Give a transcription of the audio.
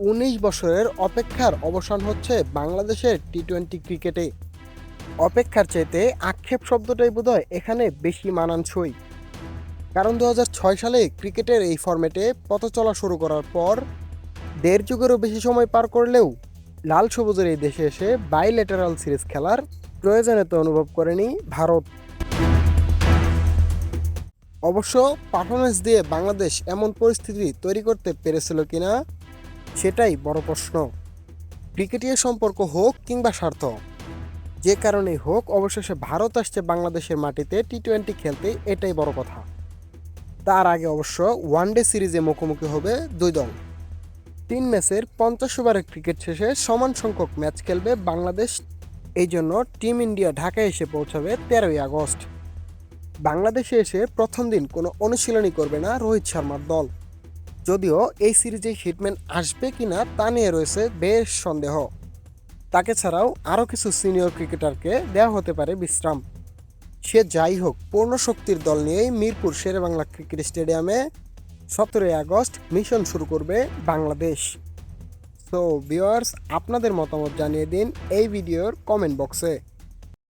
উনিশ বছরের অপেক্ষার অবসান হচ্ছে বাংলাদেশের টি টোয়েন্টি ক্রিকেটে। অপেক্ষার চাইতে আক্ষেপ শব্দটাই বোধহয় এখানে বেশি মানানসই। কারণ দু হাজার ছয় সালে ক্রিকেটের এই ফরম্যাটে পথ চলা শুরু করার পর দেড় যুগেরও বেশি সময় পার করলেও লাল সবুজের এই দেশে এসে বাইলেটারাল সিরিজ খেলার প্রয়োজনীয়তা অনুভব করেনি ভারত। অবশ্য পারফরমেন্স দিয়ে বাংলাদেশ এমন পরিস্থিতি তৈরি করতে পেরেছিল কিনা সেটাই বড় প্রশ্ন। ক্রিকেটীয় সম্পর্ক হোক কিংবা স্বার্থ যে কারণেই হোক অবশেষে ভারত আসছে বাংলাদেশের মাটিতে টি টোয়েন্টি খেলতে, এটাই বড় কথা। তার আগে অবশ্য ওয়ানডে সিরিজে মুখোমুখি হবে দুই দল। তিন ম্যাচের পঞ্চাশ ওভারের ক্রিকেট শেষে সমান সংখ্যক ম্যাচ খেলবে বাংলাদেশ। এই জন্য টিম ইন্ডিয়া ঢাকায় এসে পৌঁছাবে তেরোই আগস্ট। বাংলাদেশে এসে প্রথম দিন কোনো অনুশীলনী করবে না রোহিত শর্মার দল। যদিও এই সিরিজে হিটম্যান আসবে কিনা তা নিয়ে রয়েছে বেশ সন্দেহ। তাকে ছাড়াও আরও কিছু সিনিয়র ক্রিকেটারকে দেওয়া হতে পারে বিশ্রাম। সে যাই হোক, পূর্ণ শক্তির দল নিয়েই মিরপুর শেরেবাংলা ক্রিকেট স্টেডিয়ামে সতেরোই আগস্ট মিশন শুরু করবে বাংলাদেশ। সো ভিউয়ার্স আপনাদের মতামত জানিয়ে দিন এই ভিডিওর কমেন্ট বক্সে